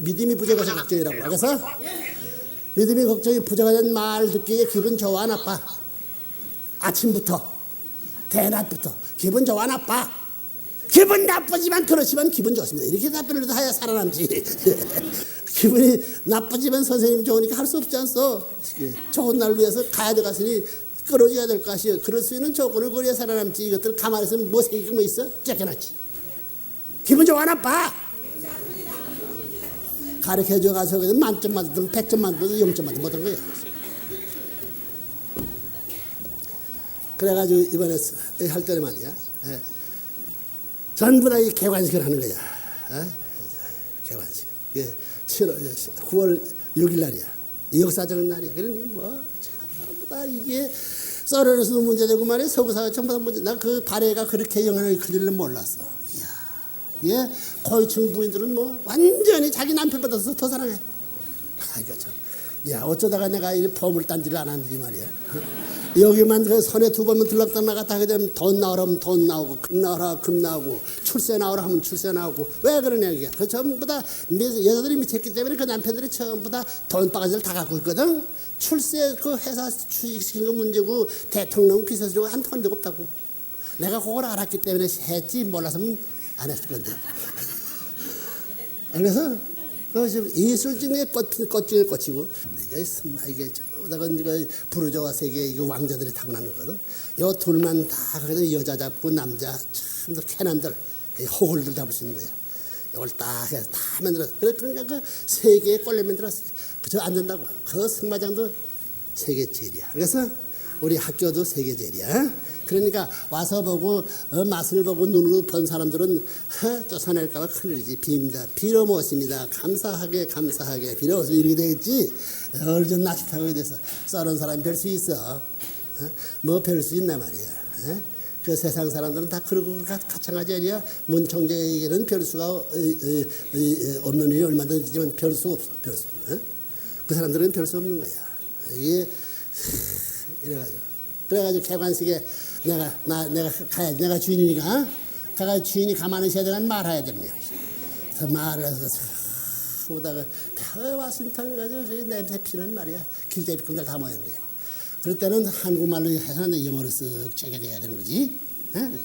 믿음이 부족해서 걱정이라고. 그래서 믿음이 걱정이 부족하다는 말 듣기에 기분 좋아 나빠. 아침부터 대낮부터 기분 좋아 나빠. 기분 나쁘지만 그렇지만 기분 좋습니다. 이렇게 답변을 해야 살아남지. 기분이 나쁘지만 선생님 좋으니까 할 수 없지 않소. 좋은 날 위해서 가야 될 것이니 끌어줘야 될 것이요. 그럴 수 있는 조건을 고려해 살아남지. 이것들 가만히 있으면 뭐 생길 뭐 있어? 쫓겨났지. 기분 좋아 나빠. 가르쳐줘 가서 만점 맞든 백점 맞든 영점 맞든 못한 거야. 그래가지고 이번에 할 때는 말이야. 예. 전부 다 이 개관식을 하는 거야. 어? 개관식. 예, 7월, 9월 6일 날이야. 이 역사적인 날이야. 그러니 뭐 전부 다 이게 썰어서도 문제되고 말이야. 서구사가 전부 다 문제. 나 그 발해가 그렇게 영향을 크줄 줄 몰랐어. 예, 고위층 부인들은 뭐 완전히 자기 남편보다 더, 더 사랑해. 아이고 참. 야 어쩌다가 내가 이 보물 딴지를 안 하는지 말이야. 여기만 그 선에 두 번만 들락다 나갔다 하게 되면 돈 나오라면 돈 나오고 금 나오라 금 나오고 출세 나오라 하면 출세 나오고 왜 그러냐 이게 그 전부 다 미- 여자들이 있기 때문에 그 남편들이 전부 다 돈 바가지를 다 갖고 있거든 출세 그 회사 취직시키는 거 문제고 대통령 비서실고 한 톤도 없다고 내가 그걸 알았기 때문에 했지 몰라서는 안 했을 건데 그래서 그 지금 예술 중에 꽃, 꽃 중에 꽃이고 이게 이게 저다가 이거 부르저와 세계 이거 왕자들이 타고나는 거거든. 요 둘만 다 그래도 여자 잡고 남자 참 캐남들 호글들 잡을 수 있는 거야. 이걸 딱 해서 다 만들어. 그래 그러니까 그 세계에 꼴려 만들었어. 그저 안 된다고. 그 승마장도 세계 제일이야. 그래서 우리 학교도 세계 제일이야. 그러니까 와서 보고 어, 맛을 보고 눈으로 본 사람들은 허, 쫓아낼까봐 큰일이지 빕니다. 빌어 모십니다. 감사하게 감사하게 빌어 모습 이렇게 되겠지. 얼른 낚시 타고 돼서 썰은 사람 별 수 있어. 어? 뭐별 수 있나 말이야. 어? 그 세상 사람들은 다 그러고 가- 가창하지 아니야. 문청재에게는 별 수가 어, 어, 어, 어, 없는 일이 얼마든지 있지만 별수 없어. 별 수. 어? 그 사람들은 별수 없는 거야. 이게 이래가지고 그래가지고 개관식에 내가 나 내가 가야 내가 주인이니까 가가 주인이 가만히 있어야 되는 말해야 됩니다. 그 말을 해서 보다가 별 와싱턴 가지고 냄새 피는 말이야 길제비꾼들 다 모였네. 그럴 때는 한국말로 해서는 영어로 쓱 체결해야 되는 거지. 응?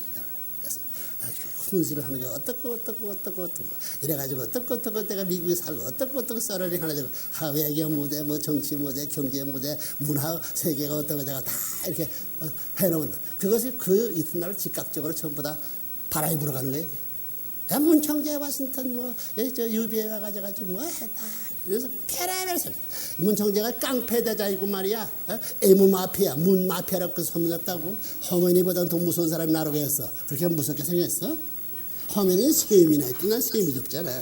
훈수를 하는 게 어떻고 어떻고 어떻고 어떻고. 이래가지고 어떻고 어떻고 내가 미국에 살고 어떻고 어떻고 썰어리 하나 되고 하 외교 무대 뭐 정치 무대 경제 무대 문화 세계가 어떻고 내가 다 이렇게 어, 해놓은 그것이 그 이튿날 즉각적으로 전부 다 바람이 불어가는 거예요. 야, 문청재 와싱턴 뭐저 유비에 와가지고 뭐 했다. 그래서 소리 문청재가 깡패대장이고 말이야. 어? 애무 마피아 문 마피아라고 소문났다고. 허머니보다는 더 무서운 사람이 나라고 했어 그렇게 무섭게 생겼어 허머니는 세미나 있지 난 세미도 없잖아.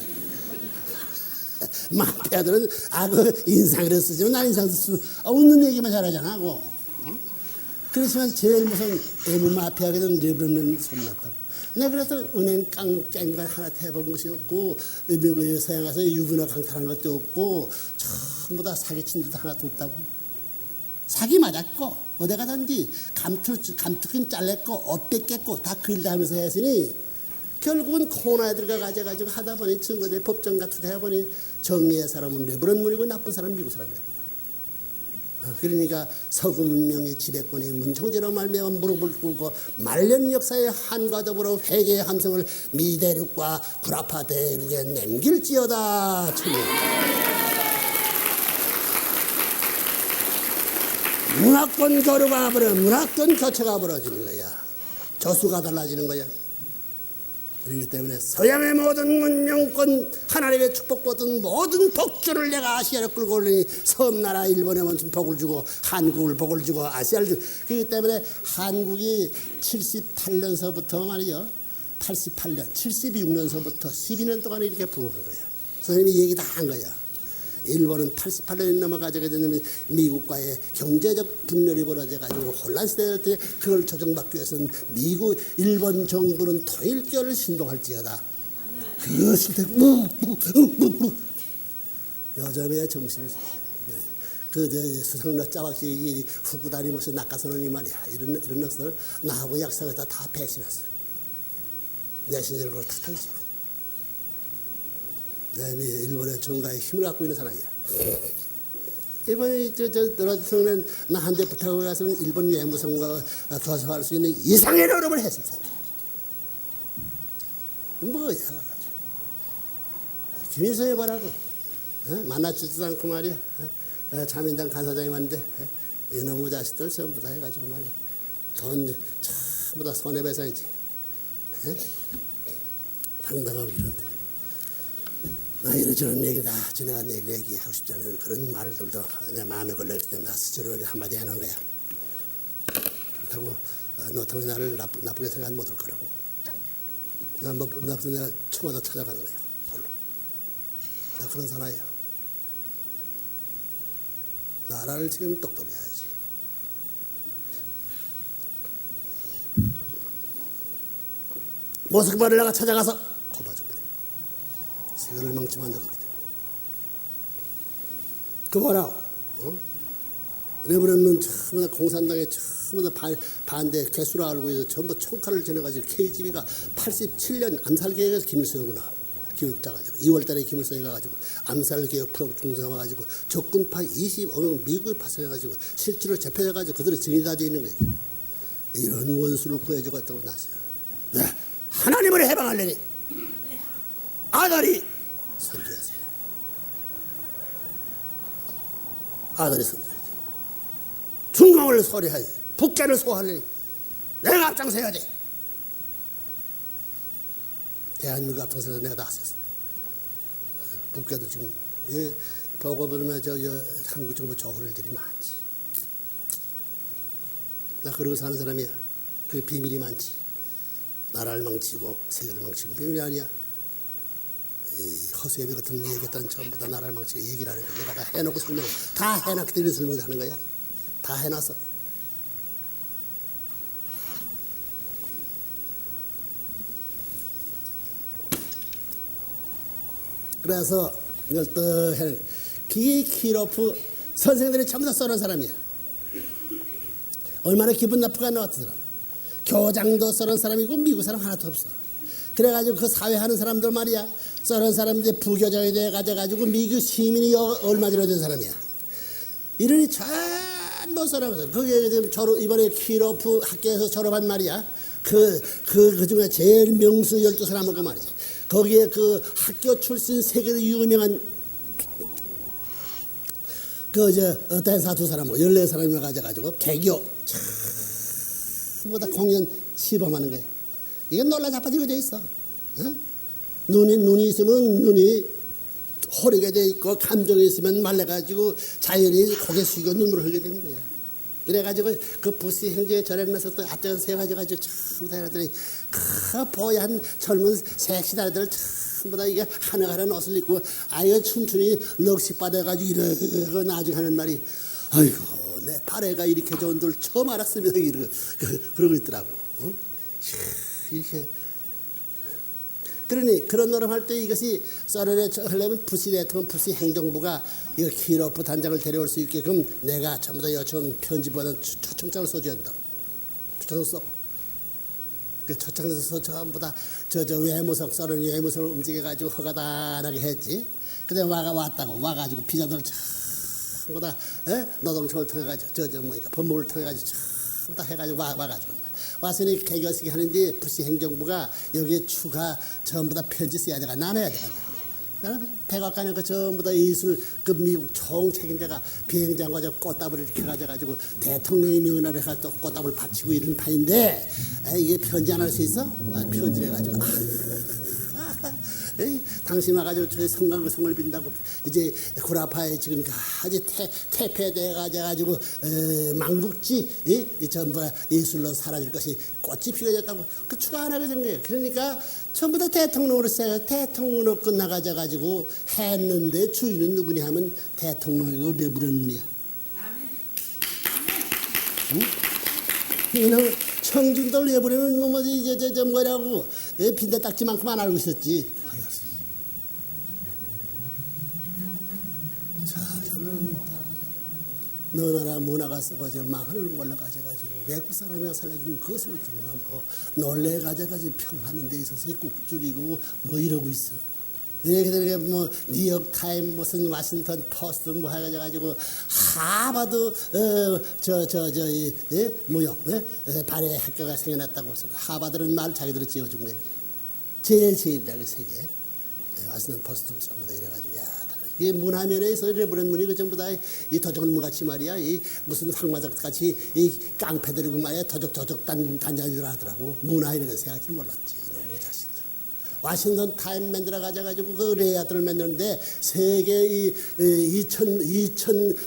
마피 아들은 아그 인상을 쓰지만 난 인상 쓰면 아, 웃는 얘기만 잘하잖아 고. 어? 그렇지만 제일 무슨 애무 마피아거든 레브런은 소문났다고. 내가 그래서 은행 깡 깽걸 하나 해본 것이 없고 미국에 서양 가서 유부나 강탈한 것도 없고 전부 다 사기친 데도 하나도 없다고. 사기 맞았고 어디 가든지 감투 감투긴 잘랐고 옷 뺏겼고 다 그일다 하면서 했으니 결국은 코너에 들어가 가져가지고 하다 보니 증거들 법정 같은 데 해보니 정의의 사람은 레브런 문이고 나쁜 사람은 미국 사람이라고 그러니까 서구 문명의 지배권이 문청제로 말미암아 무릎을 꿇고 말년 역사의 한과 더불어 회개의 함성을 미대륙과 구라파 대륙에 남길지어다. 문화권 교류가 버려 문화권 교체가 벌어지는 거야. 저수가 달라지는 거야 그렇기 때문에 서양의 모든 문명권 하나님의 축복받은 모든 복주를 내가 아시아로 끌고 올리니 섬나라 일본에 먼저 복을 주고 한국을 복을 주고 아시아를 주고 그렇기 때문에 한국이 78년서부터 말이죠 88년 76년서부터 12년 동안 이렇게 부흥한 거야 선생님이 얘기 다 한 거야 일본은 88년이 넘어가지고 되면 미국과의 경제적 분열이 벌어져 가지고 혼란 시대일 때 그걸 조정받기 위해서는 미국 일본 정부는 통일교를 신동할지어다. 그것일 때 뭐, 여자의 정신이 그 수상락 짜박지 후구 다니면서 낚아서는 이 말이야 이런 이런 것을 나하고 약속했다 다 배신했어. 내 신을 그걸 탓하지고 그다음에 일본의 정가의 힘을 갖고 있는 사람이야. 일본이 저저 너라성은 나한 대 붙어 가서 일본 외무성과 교섭할 수 있는 이상의 노력을 했었어. 뭐야 가지고 김일성이 뭐라고 어? 만나지도 않고 말이야. 어? 어, 자민당 간사장이 왔는데 어? 이놈의 자식들 전부 다 해가지고 말이야. 돈 전부 다 손해배상이지. 어? 당당하고 이런데. 나 이런저런 얘기 다 지내가 내일 얘기하고 싶지 않은 그런 말들도 내 마음에 때문에 나 스스로 한마디 해놓은 거야. 그렇다고 어, 너 때문에 나를 나쁘, 나쁘게 생각 못할 거라고. 나, 뭐, 나 그래서 내가 청와대 찾아가는 거야. 홀로. 나 그런 사나이야. 나라를 지금 똑똑해야지. 모스크바를 내가 찾아가서. 세계를 망치 때문에. 그 뭐라고? 어? 레브런은 전부 다 공산당에 전부 다 반, 반대 개수라 알고 있어 전부 총칼을 지내가지고 KGB가 87년 암살 계획에서 김일성이구나. 기획자 가지고 2월 달에 김일성이 가가지고 암살 계획 프로 중성 와가지고 적군파 25명 미국에 파송해 가지고 실제로 재패해 가지고 그들이 증이 다돼 있는 거예요. 이런 원수를 구해주겠다고 나서 네, 하나님을 해방하려니 아들이 선교하세요. 아들이 선교하세요. 중공을 소리하지 북계를 소화하려니 내가 앞장서야 돼. 대한민국 앞장서서 내가 나섰어. 북계도 지금 예, 보고 보면 저, 저 한국 정부 조언들이 많지. 나 그러고 사는 사람이야. 그 비밀이 많지. 나라를 망치고 세계를 망치고 비밀이 아니야. 이 허수애비 같은 거 얘기했던 전부 다 나라를 망치고 얘기를 하는 거야. 내가 다 해놓고 설명, 다 해놨기 때문에 설명을 하는 거야. 다 해놨어. 그래서 이걸 또 해는 기키로프 선생들이 전부 다 썰은 사람이야. 얼마나 기분 나쁘가 나왔던 사람. 교장도 썰은 사람이고 미국 사람 하나도 없어. 그래가지고 그 사회 하는 사람들 말이야. 썰은 사람들이 부교장이 돼 가지고 미국 시민이 여- 얼마 전에 된 사람이야. 이러니 전부 썰어면서 그게 지금 졸업 이번에 키로프 학교에서 졸업한 말이야. 그, 그, 그 중에 제일 명수 열두 사람을 그 말이지. 거기에 그 학교 출신 세계로 유명한 그저 대사 두 사람, 뭐 열네 사람을 가져가지고 개교 전부 다 공연 시범하는 거야. 이게 놀라 자빠지게 돼 있어. 어? 눈이 눈이 있으면 눈이 호리게 돼 있고 감정이 있으면 말라가지고 자연히 고개 숙이고 눈물을 흘리게 되는 거야. 그래가지고 그 부시 형제 절에면서 또 앞쪽에서 세가지고 전부 다 해놨더니 그 뽀얀 젊은 섹시다들 전부 다 이게 하늘가른 옷을 입고 아유 춤추니 넋이 빠져가지고 이러고 나중에 하는 말이 아이고 내 발에가 이렇게 좋은 줄 처음 알았습니다 이러고 그, 그러고 있더라고 응? 이렇게 그러니 그런 노력할 때 이것이 썰어내 하려면 부시 대통령 부시 행정부가 이거 키로프 단장을 데려올 수 있게끔 내가 전부 다 요청 편지보다는 초청장을 써줘야 한다. 초청을 써. 그 초청을 써서 전부 다저 저 외무성 썰은 외무성을 움직여가지고 허가단하게 했지. 근데 와가 왔다고 와가지고 비자들을 전부 다 에? 노동청을 통해가지고 저 저 뭐니까 법무부를 통해가지고 다 해가지고 와 와가지고 와서니 개교식이 하는데 부시 행정부가 여기에 추가 전부 다 편지 써야 돼가 나눠야 돼. 백악관에 그 전부 다 예술 그 미국 총 책임자가 비행장과 저 꽃다발을 이렇게 가져가지고 대통령의 명의로 해가 또 꽃다발 바치고 이런 판인데 에, 이게 편지 안 할 수 있어? 아, 편지를 해가지고 아, 당신 와가지고 저 성강그 성을 빈다고 이제 구라파에 지금 아주 태, 태폐돼 가지고 망국지 전부 다 예술로 사라질 것이 꽃이 피어졌다고 그 추가 안 거예요. 그러니까 전부 다 대통령으로 시작해서 대통령으로 끝나가져 가지고 했는데 주인은 누구냐 하면 대통령이고 레브런문이야. 이는 청중들 내버리면 뭐 뭐지 이제 저, 저 뭐라고 예, 빈대 딱지만큼만 알고 있었지. 너 나라 문화가 썩어져 망을 몰라가져가지고 외국 사람이 살려주면 그것을 두고 놀래 가져가지고 평하는 데 있어서 꾹 줄이고 뭐 이러고 있어. 되게 뭐 뉴욕 타임 무슨 와싱턴 포스트 뭐 해가지고 하버드 어저저저 이 예? 뭐요 예? 예, 발해 학교가 생겨났다고 해서 하버드는 말 자기들이 지어준 거예요. 제일 제일이라고 세계. 예, 와싱턴 포스트 전부 다 이래가지고 야 이게 문화면에서 레브런 문이 그 전부 다이 도적문 같이 말이야. 이 무슨 황마적 같이 이 깡패들이고 말이야. 도적 도적 단 단자들 하더라고. 문화 이런 거 생각지 몰랐지. 너무 자식들. 와싱턴 타임 만들어 가져가지고 그 레이아들을 만드는데 세계 이 2천 2천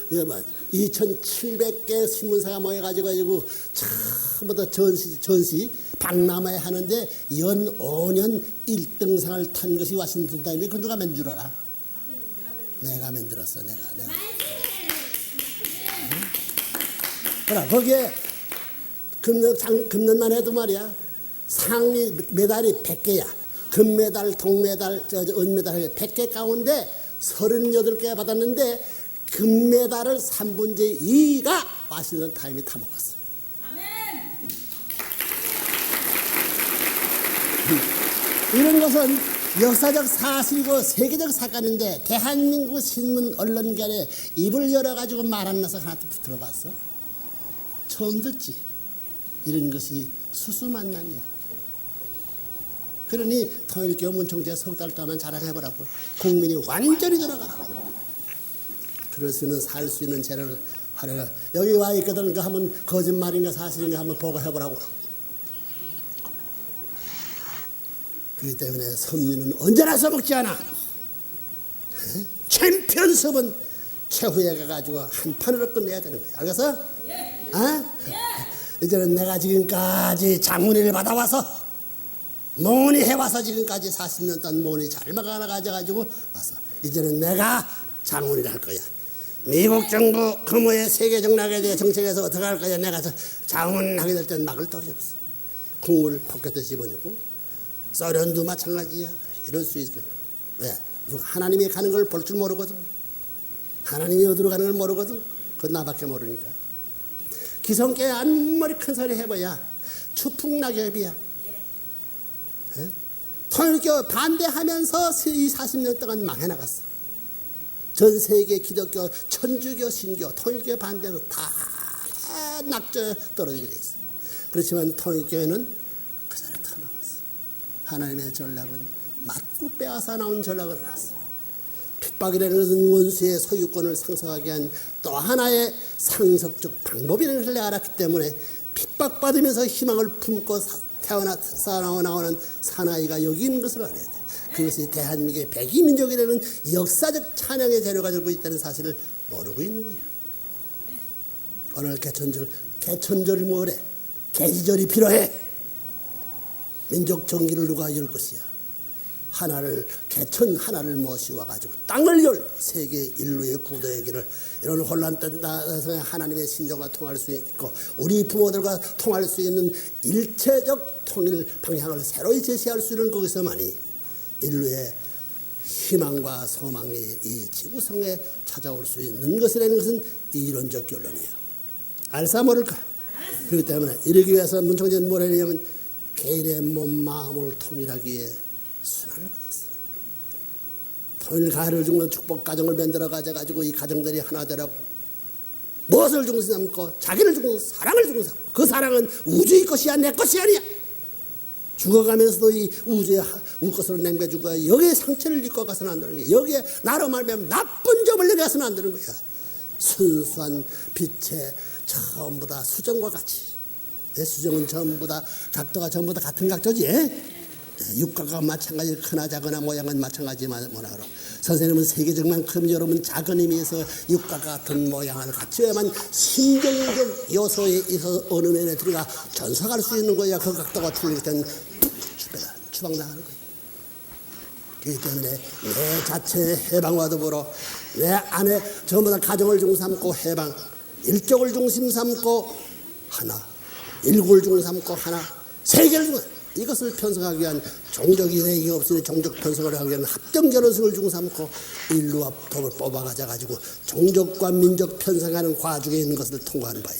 2,700개 신문사가 모여가지고 가지고 전부 다 전시 전시 박람회 하는데 연 5년 1등상을 탄 것이 와싱턴 타임이 그 누가 만줄 알아? 내가 만들었어 내가 내가. 그래 거기에 금년 장, 금년만 해도 말이야 상위 메달이 100개야 금메달 동메달 저, 저 은메달 100개 가운데 38개 받았는데 금메달을 3분의 2가 와싱턴 타임이 타먹었어 이런 것은 역사적 사실이고 세계적 사건인데 대한민국 신문 언론계에 입을 열어가지고 말안 나서 하나 들어봤어? 처음 듣지? 이런 것이 수수만남이야. 그러니 통일교 문청제 석달 동안 자랑해보라고 국민이 완전히 돌아가. 그럴 수 있는 살 수 있는 재를 하려가 여기 와 있거든 그 한번 거짓말인가 사실인가 한번 보고 해보라고. 그렇기 때문에 선민은 언제나 써먹지 않아. 에? 챔피언십은 최후에 가가지고 한 판으로 끝내야 되는 거야. 알겠어? 어? 이제는 내가 지금까지 장문의를 받아와서 모니 해와서 지금까지 40년 동안 모니 잘 막아가지고 와서 이제는 내가 장문의를 할 거야. 미국 정부 금호의 세계 정락에 대해 정책에서 어떻게 할 거야. 내가 장문하게 될 땐 막을 떨이 없어. 국물을 포켓에 집어넣고 소련도 마찬가지야. 이럴 수 있거든. 왜? 누가 하나님이 가는 걸 볼 줄 모르거든. 하나님이 어디로 가는 걸 모르거든. 그건 나밖에 모르니까. 기성께 앞머리 큰 소리 해봐야 추풍낙엽이야. 예? 통일교 반대하면서 이 40년 동안 망해 나갔어. 전 세계 기독교, 천주교, 신교, 통일교 반대로 다 낙저 떨어지게 돼 있어. 그렇지만 통일교회는 그 나왔어. 하나님의 전략은 맞고 빼앗아 나온 전략을 알았어. 핍박이라는 것은 원수의 소유권을 상속하게 한 또 하나의 상속적 방법이라는 것을 알았기 때문에 핍박받으면서 희망을 품고 사- 태어나 살아나오는 사나이가 여기 있는 것을 알아야 돼. 그것이 대한민국의 백이민족이라는 역사적 찬양의 재료가 되고 있다는 사실을 모르고 있는 거예요. 오늘 개천절, 개천절이 뭐래? 개지절이 필요해. 민족 정기를 누가 열 것이야? 하나를 개천 하나를 모시와 가지고 땅을 열 세계 인류의 구도의 길을 이런 혼란 때나서 하나님의 신정과 통할 수 있고 우리 부모들과 통할 수 있는 일체적 통일 방향을 새로이 제시할 수 있는 거기서만이 인류의 희망과 소망이 이 지구상에 찾아올 수 있는 것이라는 것은 이론적 결론이에요. 알사 모를까? 그렇기 때문에 이러기 위해서 문청재는 뭘 했냐면 개인의 몸 마음을 통일하기에 순환을 받았어. 통일 가를 주는 축복 가정을 만들어 가지고 이 가정들이 하나 되라고 무엇을 중심 삼고 자기를 중심 사랑을 중심 삼고 그 사랑은 우주의 것이야 내 것이 아니야. 죽어가면서도 이 우주의 울 것으로 남겨주고 여기에 상처를 입고 가서는 안 되는 거야. 여기에 나로 말하면 나쁜 점을 내가서는 안 되는 거야. 순수한 빛의 전부 다 수정과 같이 예, 수정은 전부 다 각도가 전부 다 같은 각도지. 예? 육각과 마찬가지 크나 작거나 모양은 마찬가지만 뭐라 그러 선생님은 세계적만큼 여러분 작은 의미에서 육각 같은 모양을 갖춰야만 심정적 요소에 있어서 어느 면에 들어가 전속할 수 있는 거야 그 각도가 틀릴 땐 추방당하는 거야 그렇기 때문에 내 자체의 해방과 더불어 내 안에 전부 다 가정을 중심 삼고 해방 일족을 중심 삼고 하나 일국을 중심 삼고 하나 세계를 중심 이것을 편성하기 위한 종족이 내기 없으니 종족 편성을 하기 위한 합정 결혼식을 중심 삼고 인류와 법을 뽑아가져 가지고 종족과 민족 편성하는 과정에 있는 것을 통과하는 바야.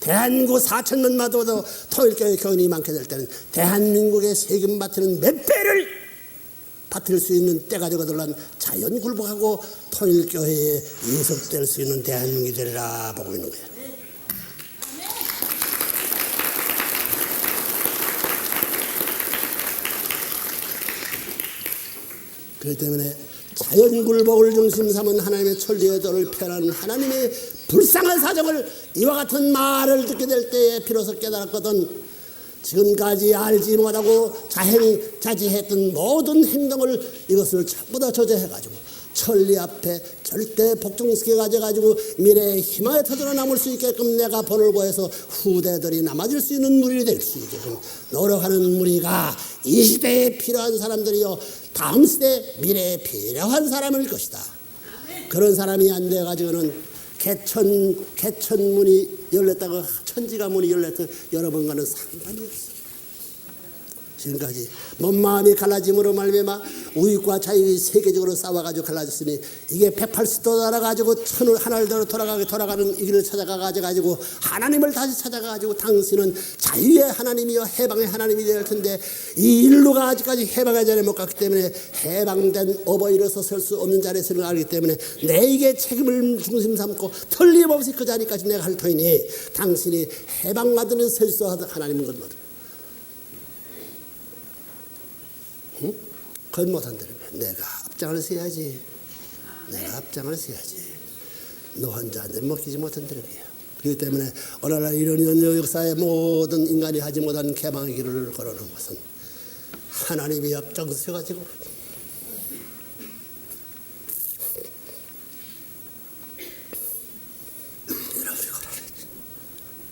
대한민국 4천년마다 통일교회 교인이 많게 될 때는 대한민국의 세금 바트는 몇 배를 받들 수 있는 때가 되거들란 자연 굴복하고 통일교회에 예속될 수 있는 대한민국이 되리라 보고 있는 거예요. 그렇기 때문에 자연 굴복을 중심 삼은 하나님의 천리의 도를 펴는 하나님의 불쌍한 사정을 이와 같은 말을 듣게 될 때에 비로소 깨달았거든. 지금까지 알지 못하고 자행 자지했던 모든 행동을 이것을 전부 다 저지해가지고 천리 앞에 절대 복종스게 가져가지고 미래의 희망에 터져 남을 수 있게끔 내가 번을 보여서 후대들이 남아줄 수 있는 무리가 될수 있게끔 노력하는 무리가 이 시대에 필요한 사람들이요 다음 시대 미래에 필요한 사람일 것이다. 그런 사람이 안 돼가지고는 개천 개천문이 열렸다고 천지가 문이 열렸다 여러분과는 상관이 없어. 지금까지 몸 마음이 갈라짐으로 말미암아 우익과 자익이 세계적으로 싸워가지고 갈라졌으니 이게 180도 날아가지고 천을 하늘대로 돌아가게 돌아가는 이 길을 찾아가 가지고 하나님을 다시 찾아가 가지고 당신은 자유의 하나님이요 해방의 하나님이 될 텐데 이 인류가 아직까지 해방의 자리에 못 갔기 때문에 해방된 어버이로서 설 수 없는 자리에 서는 알기 때문에 내게 책임을 중심 삼고 틀림없이 그 자리까지 내가 할 터이니 당신이 해방받는 설수 하나님인 것모두 응? 그건 못한다는. 내가 앞장을 서야지. 내가 앞장을 서야지. 너 혼자한테 먹히지 못한다는 거야. 그렇기 때문에 오늘날 이런 역사의 모든 인간이 하지 못한 개방의 길을 걸어놓은 것은 하나님이 앞장서가지고.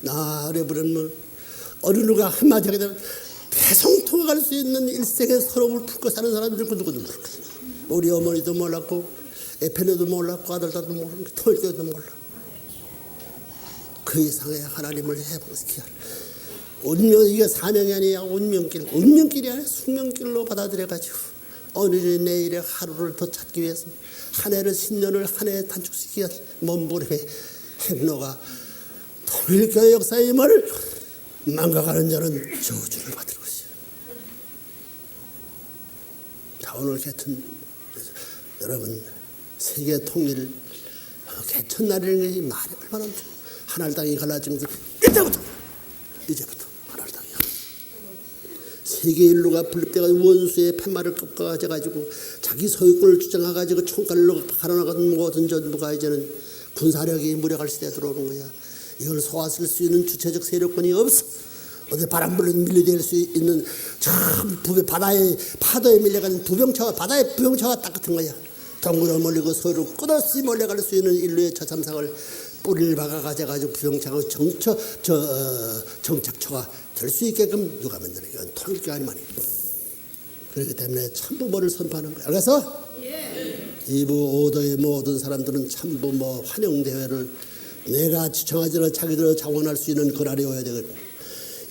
나를 부르면 어느 누가 한마디 하게 되면 갈수 있는 일생의 서러움을 품고 사는 사람들이 누구도 모르고 우리 어머니도 몰랐고 에페네도 몰랐고 아들도 모르고 톨교도 몰라. 그 이상의 하나님을 해방시켜야 운명 이게 사명이 아니야. 운명길. 운명길이 아니라 숙명길로 받아들여가지고 오늘의 내일의 하루를 더 찾기 위해서 한 해를 10년을 한 해에 단축시키기 몸부림의 행로가 통일교회 역사의 힘을 망가가는 자는 저주를 받을 것이야. 자 오늘 개천 여러분 세계 통일 어, 개천 날이라는 것이 말이 얼마나 하늘 땅이 갈라지면서 이때부터 이제부터 하늘 땅이 세계 인류가 분립돼가 원수의 팻말을 꺾어가지고 자기 소유권을 주장해 가지고 총칼로 갈아나가는 모든 전부가 이제는 군사력이 무력할 시대에 들어오는 거야. 이걸 소화할 수 있는 주체적 세력권이 없어. 어디 바람 불는 밀려될 수 있는 참 부배 바다에 파도에 밀려가는 부병차와 바다의 부병차와 딱 같은 거야. 동굴을 몰리고 서로 끝없이 몰려갈 수 있는 인류의 처참상을 뿌리를 박아 가져가지고 부병차가 정처 저 어, 정착처가 될 수 있게끔 누가 만드는 이건 통일교 아니만이. 그렇기 때문에 참부모를 선포하는 거야. 그래서 이부 오도의 모든 사람들은 참부 뭐 환영 대회를 내가 지청하지로 자기들을 자원할 수 있는 그날이 오야 되거든.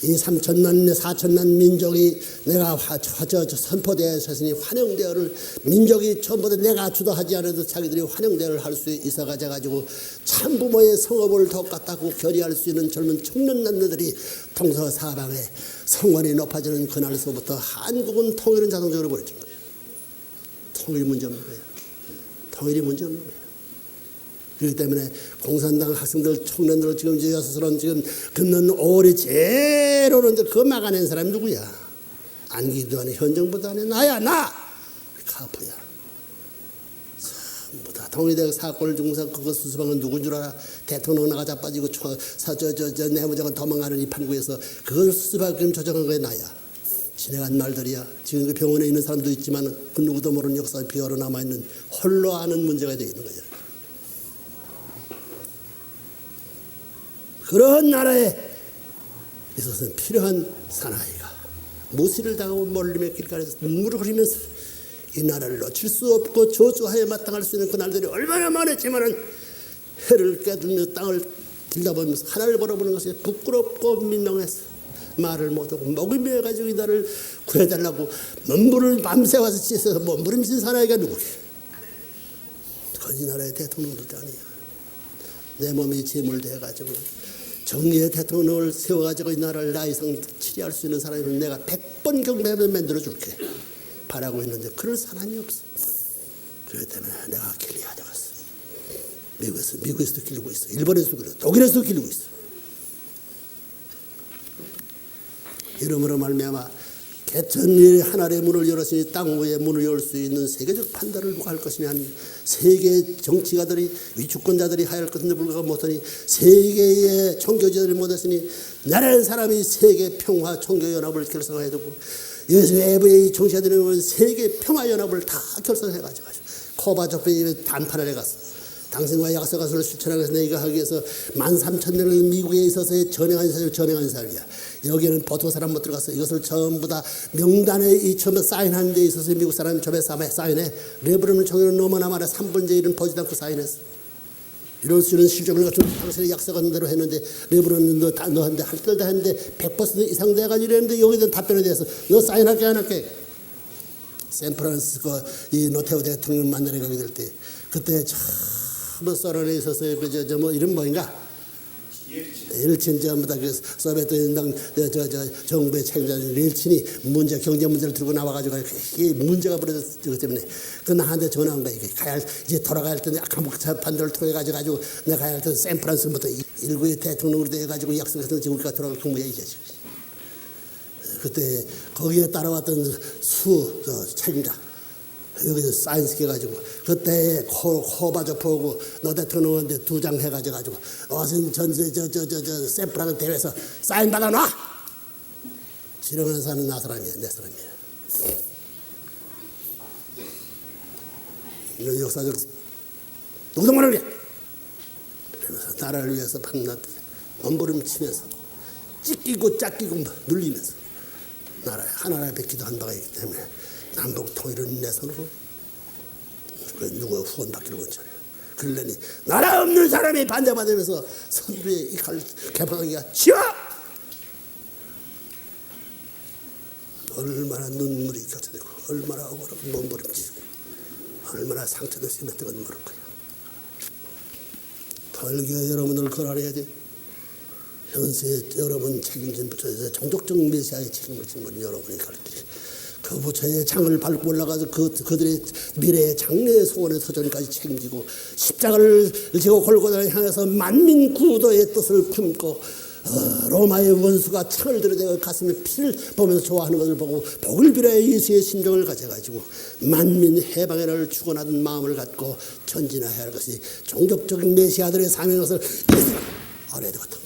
이 삼천만 사천만 민족이 내가 화, 저, 저, 저 선포대에 섰으니 환영대회를 민족이 전부 다 내가 주도하지 않아도 자기들이 환영대회를 할 수 있어 가지고 참부모의 성업을 돕겠다고 결의할 수 있는 젊은 청년 남녀들이 동서 사방에 성원이 높아지는 그날서부터 한국은 통일은 자동적으로 벌어진 거예요. 통일 문제 없는 거예요. 통일이 문제 없는 거예요. 그렇기 때문에 공산당 학생들 청년들 지금 이제 여섯은 지금 긋는 오리 제로는 이제 그 막아낸 사람이 누구야? 안기도 안에 현 정부도 안에 나야 나 카프야. 전부 다 통일대 사골 중사 그거 수습한 누군 줄 알아? 대통령 나가 자빠지고 저저저 내무장은 도망가는 이 판국에서 그걸 수습하기 조정한 거야 나야. 지나간 말들이야. 지금 그 병원에 있는 사람도 있지만 그 누구도 모르는 역사에 비어로 남아 있는 홀로 아는 문제가 되어 있는 거죠. 그런 나라에 있어서는 필요한 사나이가 무시를 당하고 멀림의 길가에서 눈물을 흘리면서 이 나라를 놓칠 수 없고 저주하여 마땅할 수 있는 그 날들이 얼마나 많았지만은 해를 깨들며 땅을 들다보면서 하나를 바라보는 것이 부끄럽고 민망해서 말을 못하고 목이 메어가지고 이 나라를 구해달라고 몸부를 밤새 와서 찢어서 몸부림친 사나이가 누구게? 그이 나라의 대통령도 아니야. 내 몸이 제물돼 가지고 정리의 대통령을 세워가지고 이 나라를 나 이상 치리할 수 있는 사람이면 내가 백번 경배하면 만들어 줄게. 바라고 있는데 그럴 사람이 없어. 그렇기 때문에 내가 길러야 되겠어. 미국에서 미국에서도 기르고 있어. 일본에서도 그래. 독일에서도 기르고 있어. 이러므로 말미암아 개천일의 하나의 문을 열었으니 땅 위에 문을 열 수 있는 세계적 판단을 누가 할 것이냐 하니 세계 정치가들이 위주권자들이 하야 할 것인데 불구하고 못하니 세계의 종교지들이 못했으니 나라는 사람이 세계 평화 종교연합을 결성해야 되고 외부의 정치가들은 세계 평화연합을 다 결성해가지고 코바조프의 단판을 해갔어. 당신과 약속하서를 실천하기 위해서 내가 하기 위해서 만 삼천 년을 미국에 있어서 전행한 사람 전행한 사람이야. 여기는 보통 사람 못 들어갔어. 이것을 전부 다 명단에 이 처음에 사인하는 데 있어서 미국 사람이 처음에 사인해. 레브론을 총회는 너무나 많아 3분의 1은 보지도 않고 사인했어. 이럴 수 있는 실적을 갖춘 당신의 약속한 대로 했는데 레브론은 너, 다, 너한테 할 때도 다 했는데 100% 이상 돼가지고 이랬는데 여기서 답변에 대해서 너 사인할게 안 할게? 샌프란시스코 이 노태우 대통령 만나러 가게 될 때 그때 참 뭐 썰어내 있었어요. 그저 저뭐 이름 뭐인가? 일친 전부 다그 소비에트 연당 저저 정부의 책임자인 릴친이 문제 경제 문제를 들고 나와가지고 이게 문제가 벌어졌기 때문에 그 나한테 전화 온 거야. 이게 가야 할- 이제 돌아갈 때는 감옥 재판들을 통해 가지고 가지고 내가 가야 할 때는 샌프란시스코부터 일구의 대통령으로 돼 가지고 약속해서 지금 우리가 돌아갈 그 모양이지. 그때 거기에 따라왔던 수 저, 책임자 여기서 사인 시켜가지고 그때 코, 코바저 보고 너 대통령한테 두장 해가지고 가지고 어선 전세 저저저저 샌프라그 대회에서 사인 받아놔? 지령하는 사람은 나 사람이야 내 사람이야. 이런 역사적 누구도 모르게. 그러면서 나라를 위해서 밤낮 몸부림치면서 찢기고 짝기고 눌리면서 나라에 하나님 앞에 기도 한 바가 있기 때문에 남북 통일은 내 손으로 그 누구 후원받기를 원천해. 그러려니 나라 없는 사람이 반대받으면서 선두에 이칼 개방하기가 쉬워. 얼마나 눈물이 겹쳐되고 얼마나 억울하고 몸부림치고 얼마나 상처도 심했던 건 모를 거야. 벌교 여러분들 그러해야 돼. 현세 여러분 책임진 부처에서 종족적 메시아의 책임을 진 분이 여러분이 갈 길이 그 부처의 창을 밟고 올라가서 그, 그들의 미래의 장래의 소원의 터전까지 책임지고 십자가를 지고 골고다를 향해서 만민 구도의 뜻을 품고 어, 로마의 원수가 창을 들여대고 가슴에 피를 보면서 좋아하는 것을 보고 복을 빌어 예수의 심정을 가져가지고 만민 해방의 날을 축원하는 마음을 갖고 전진해야 할 것이 종족적인 메시아들의 사명인 것을 알아야 되거든.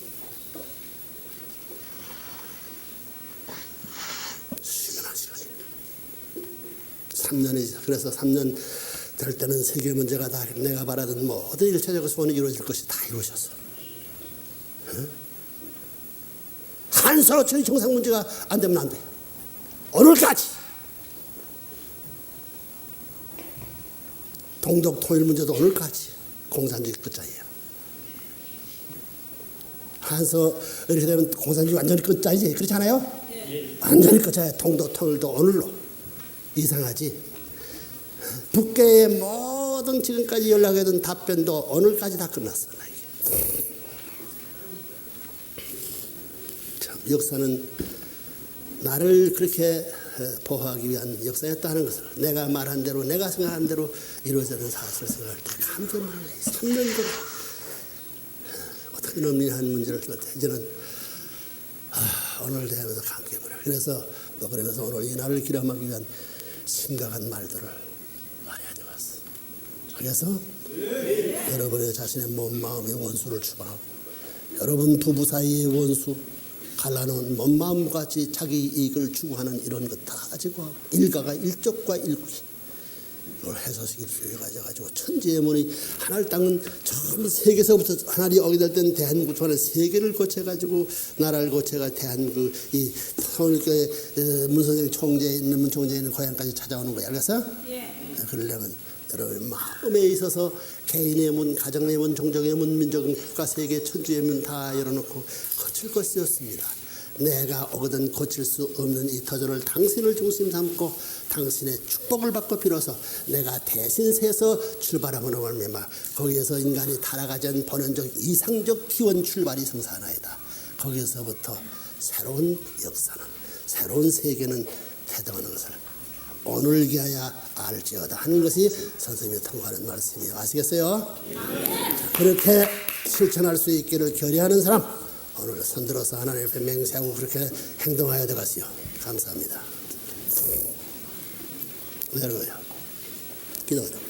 시간한 시간이에요. 3년이죠. 그래서 3년 될 때는 세계 문제가 다 내가 바라던 모든 일차적 소원이 이루어질 것이 다 이루어졌어. 응? 한서로처의 정상 문제가 안 되면 안 돼. 오늘까지. 동독 통일 문제도 오늘까지 공산주의 끝자예요. 한서 이렇게 되면 공산주의 완전히 끝자이지 그렇지 않아요? 완전히 끝자야. 동독 통일도 오늘로 이상하지. 북계의 모든 지금까지 연락했던 답변도 오늘까지 다 끝났어. 참 역사는 나를 그렇게 어, 보호하기 위한 역사였다는 것을 내가 말한 대로 내가 생각한 대로 이루어지는 사실을 생각할 때 감격을 해. 3년 동안 어떻게 넘리한 문제를 때 이제는 아, 오늘 대하면서 감격을 해. 그래서 또 그러면서 오늘 이 날을 기념하기 위한 심각한 말들을 많이 가져왔어. 그래서 여러분의 자신의 몸 마음의 원수를 추방하고 여러분 부부 사이의 원수 갈라놓은 몸 마음과 같이 자기 이익을 추구하는 이런 것 다 가지고 일가가 일족과 일국이 이걸 수 가져가지고 천지의 문이 하늘 땅은 처음 세계에서부터 하나님 오게 될 때는 대한민국처럼 세계를 고쳐가지고 나라를 고쳐가 대한민국 이 서울교회 어, 문선생 총재 있는 문 총재 있는 고향까지 찾아오는 거야 알겠어? 그러려면 여러분 마음에 있어서 개인의 문, 가정의 문, 종족의 문, 민족의 국가, 세계, 천주의 문 다 열어놓고 거칠 것이었습니다. 내가 오거든 고칠 수 없는 이 터전을 당신을 중심 삼고 당신의 축복을 받고 빌어서 내가 대신 세서 출발함으로 말미암아 거기에서 인간이 않은 본연적 이상적 기원 출발이 성사하나이다. 거기서부터 새로운 역사는 새로운 세계는 태동하는 것을 오늘 기하야 알지어다 하는 것이 선생님이 통하는 말씀이에요. 아시겠어요? 자, 그렇게 실천할 수 있기를 결의하는 사람 오늘 손들어서 하나님 앞에 맹세하고 그렇게 행동하여 되겠어요. 감사합니다. 내려가요. 기도하자.